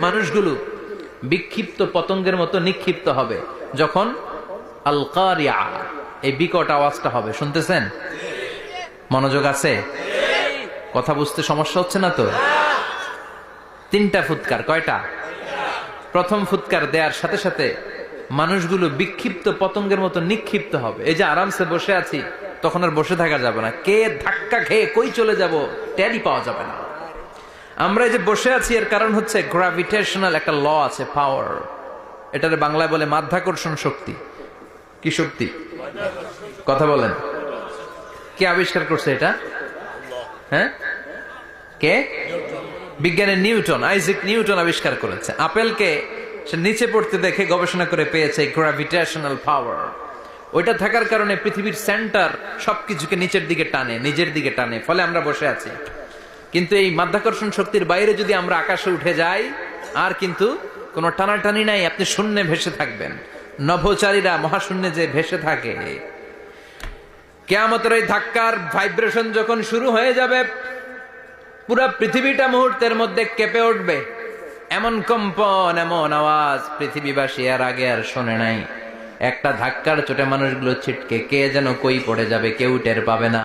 মানুষগুলো বিক্ষিপ্ত পতঙ্গের মতো নিক্ষিপ্ত হবে। যখন আল কারিয়া এই বিকট আওয়াজটা হবে। শুনতেছেন? মনোযোগ আছে? কথা বুঝতে সমস্যা হচ্ছে না তো? তিনটা ফুৎকার, কয়টা? প্রথম ফুৎকার দেওয়ার সাথে সাথে মানুষগুলো বিক্ষিপ্ত পতঙ্গের মতো নিক্ষিপ্ত হবে। এই যে আরামসে বসে আছি, তখন আর বসে থাকা যাবে না। কে ধাক্কা খেয়ে কই চলে যাব? ট্যালি পাওয়া যাবে না। আমরা এই যে বসে আছি, এর কারণ হচ্ছে গ্রাভিটেশনাল একটা ল আছে পাওয়ার এটার বাংলায় বলে মাধ্যাকর্ষণ শক্তি। কি শক্তি? কথা বলেন। কে আবিষ্কার করছে এটা? হ্যাঁ? কে? বিজ্ঞানের নিউটন, আইজিক নিউটন আবিষ্কার করেছে। আপেলকে সে নিচে পড়তে দেখে গবেষণা করে পেয়েছে গ্রাভিটেশনাল পাওয়ার ওইটা থাকার কারণে পৃথিবীর সেন্টার সবকিছুকে নিচের দিকে টানে, নিজের দিকে টানে। ফলে আমরা বসে আছি। কিন্তু এই মাধ্যাকর্ষণ শক্তির বাইরে যদি আমরা আকাশে উঠে যাই, আর কিন্তু কোনো টানাটানি নাই, আপনি শূন্যে ভেসে থাকবেন। নভোচারীরা মহাশূন্যে যে ভেসে থাকে, কেয়ামতের এই ধাক্কার ভাইব্রেশন যখন শুরু হয়ে যাবে, পুরো পৃথিবীটা মুহূর্তের মধ্যে কেঁপে উঠবে। এমন কম্পন, এমন আওয়াজ পৃথিবীবাসী আর আগে আর শোনে নাই। একটা ধাক্কার চোটে মানুষগুলো ছিটকে, কে যেন কই পড়ে যাবে, কেউ টের পাবে না।